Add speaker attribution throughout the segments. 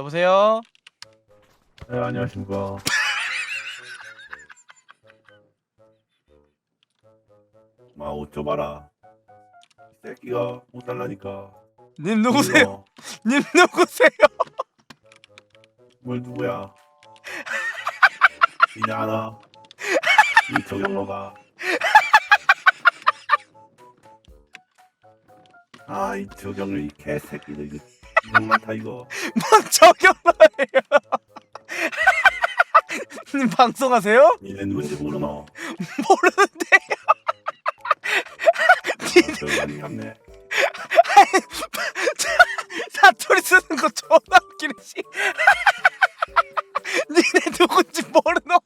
Speaker 1: 여보세요?
Speaker 2: 네, 안녕하십니까. 마, 옷 줘봐라. 이 새끼가 못 달라니까.
Speaker 1: 님 누구세요? 님 누구세요?
Speaker 2: 뭘 누구야? 이냐 하나? 이 저경로가. 아, 이 저경로 이 개새끼들 이거 너무 많다 이거.
Speaker 1: 뭔? 님 방송하세요?
Speaker 2: 니네 누군지 모르노?
Speaker 1: 모르는데요.
Speaker 2: 많이 갔네.
Speaker 1: 사투리 쓰는 거 존나 웃기네 씨. 니네 누군지 모르노?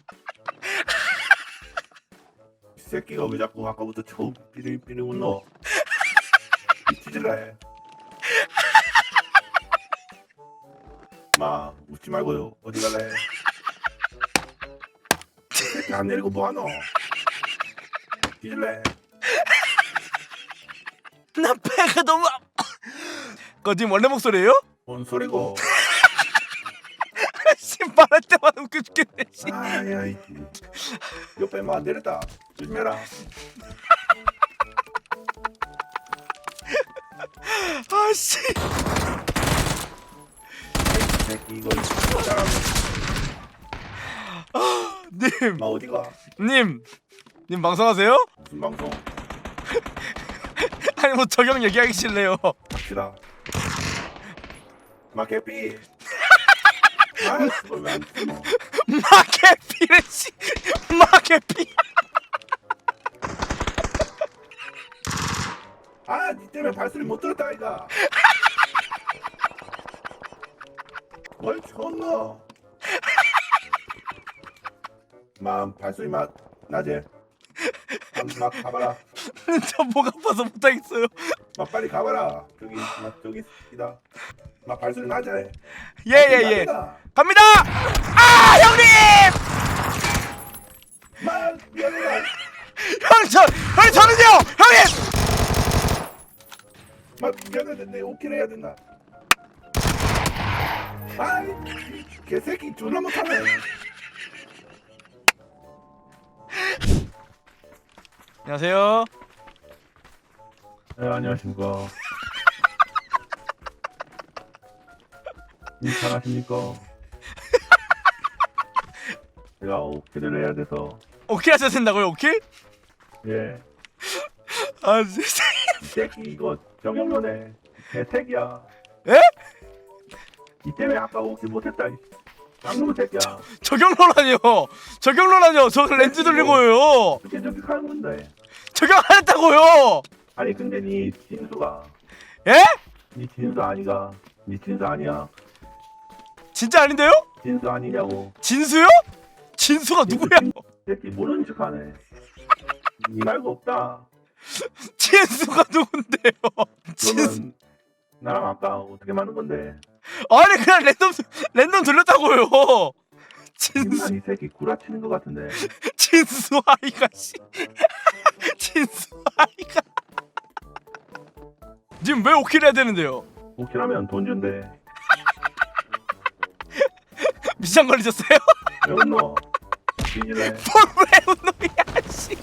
Speaker 2: 이 새끼가 왜 자꾸 아까부터 처음 삐리삐리 웃노? 미치질래? 마 웃지 말고요 어디 갈래? 안 내리고 뭐하노? 뒤질래?
Speaker 1: 나 배가 너무. 그거 지금 원래 목소리예요?
Speaker 2: 뭔 소리고?
Speaker 1: 씨 말할 때마다 웃겨 죽겠네 씨.
Speaker 2: 아야 이 옆에 마 내렸다 조심해라
Speaker 1: 아씨.
Speaker 2: 이 새끼 이거
Speaker 1: 님,
Speaker 2: 마 어디가?
Speaker 1: 님, 님 방송하세요?
Speaker 2: 무슨 방송?
Speaker 1: 아니 뭐 저격 얘기하기 싫네요.
Speaker 2: 합시다 마 개삐 아 왜안?
Speaker 1: 마개피를 씨, 마개피.
Speaker 2: 아, 니 때문에 발소리 못 들었다 이가. 뭘 쳤노? 마음 발소리 맛 나지? 막, 막 가봐라.
Speaker 1: 저목 아파서 못하겠어요.
Speaker 2: 막 빨리 가봐라. 저기 막 저기 이다. 막 발소리 나지?
Speaker 1: 예예 예. 갑니다. 아 형님,
Speaker 2: 막 미안해.
Speaker 1: 형저 형님 저는요, 형님.
Speaker 2: 막 미안해. 내 오킬 해야 된다. 아이 개새끼 존나 못하네.
Speaker 1: 안녕하세요.
Speaker 2: 네, 안녕하십니까. 인사하십니까? 제가 오키를 해야 돼서
Speaker 1: 오킬 하셔야 된다고요, 오킬?
Speaker 2: 예.
Speaker 1: 아 진짜.
Speaker 2: 이 새끼 이거 정형로네. 개새끼야.
Speaker 1: 에?
Speaker 2: 이 때문에 아까 오키 못했다. 이 쌍놈 새끼야.
Speaker 1: 저격로라뇨. 저격로라뇨. 저 렌즈 돌리고요.
Speaker 2: 어떻게 저렇게 하는 건데?
Speaker 1: 저격 안 했다고요.
Speaker 2: 아니 근데 니 진수가
Speaker 1: 예?
Speaker 2: 니 진수 아니가? 니 진수 아니야?
Speaker 1: 진짜 아닌데요?
Speaker 2: 진수 아니냐고.
Speaker 1: 진수요? 진수가 누구야?
Speaker 2: 이 새끼 모르는 척하네. 니 말고 없다.
Speaker 1: 진수가 누군데요? 진수.
Speaker 2: 나랑 아까 어떻게 맞는 건데?
Speaker 1: 아니 그냥 랜덤 랜덤 돌렸다고요. 진수
Speaker 2: 이 새끼 구라치는 것 같은데.
Speaker 1: 진수 아이가 씨. 진수 아이가. 지금 왜 오킬 해야 되는데요?
Speaker 2: 오키라면 돈 준대.
Speaker 1: 미션 걸리셨어요?
Speaker 2: 왜 웃노? 뒤질래?
Speaker 1: 뭘왜 웃노야 씨.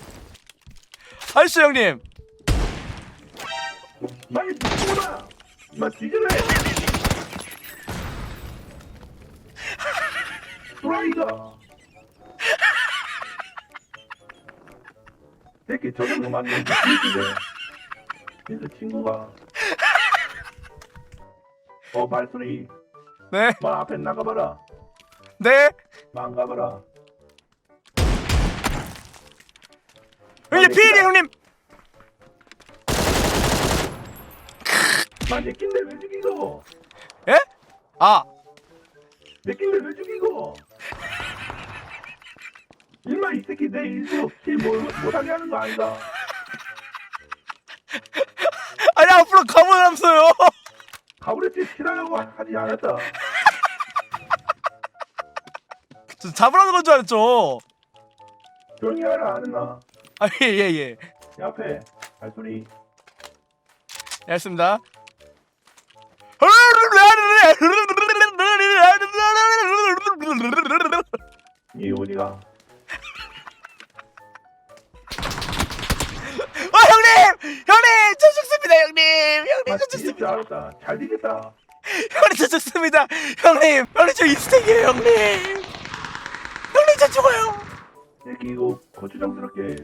Speaker 1: 아저씨 형님.
Speaker 2: 미친놈아! 임 마 뒤질래? 또라이가! 새끼 저 정도 맞는 미친놈이네. 진짜 친구가. 어 발소리.
Speaker 1: 네.
Speaker 2: 말 앞에 나가봐라.
Speaker 1: 네.
Speaker 2: 만 가봐라.
Speaker 1: 형님 피리 형님.
Speaker 2: 마 내낀데 왜 죽이고?
Speaker 1: 예? 아.
Speaker 2: 내 낀데 왜 죽이고? 일마 이 새끼 내 일도 없이 뭐, 못하게 하는 거 아닌가?
Speaker 1: 아니 앞으로 가보람써요.
Speaker 2: 가브레치 치라고 하지 않았다.
Speaker 1: 저 잡으라는 건 줄 알았죠.
Speaker 2: 조용히 하라 안 했나?
Speaker 1: 아 예 예 예.
Speaker 2: 내 앞에 발소리.
Speaker 1: 예, 알겠습니다.
Speaker 2: 이 어디가? 어
Speaker 1: 아, 형님! 형님! 저 죽습니다 형님! 형님 저 죽습니다 아,
Speaker 2: 알았다. 잘 되겠다.
Speaker 1: 형님 저 죽습니다 형님! 형님 저 인스택이에요 형님! 형님 저 죽어요!
Speaker 2: 이렇게 이거 거추장스럽게.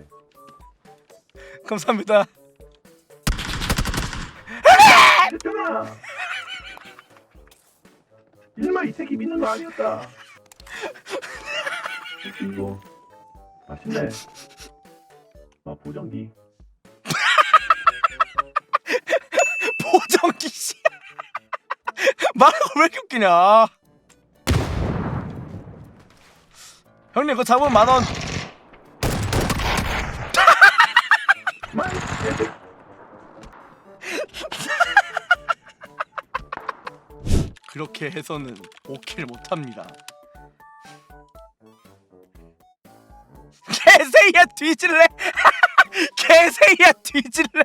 Speaker 1: 감사합니다
Speaker 2: 됐잖아. 일마 이 새끼 믿는 거 아니었다. 이거 맛있네. 아 보정기.
Speaker 1: 보정기 씨. 말하고 왜 이렇게 웃기냐? 형님 그거 잡으면 만 원.
Speaker 2: 만 개새끼.
Speaker 1: 그렇게 해서는 5킬 못합니다. 개새야 뒤질래? 개새야 뒤질래?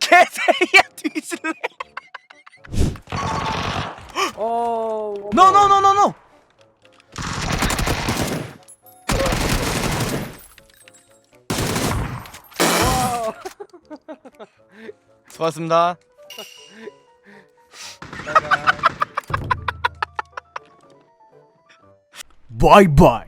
Speaker 1: 개새야 뒤질래?
Speaker 3: 어.
Speaker 1: 노노노노노! 수고하셨습니다. 바이바이.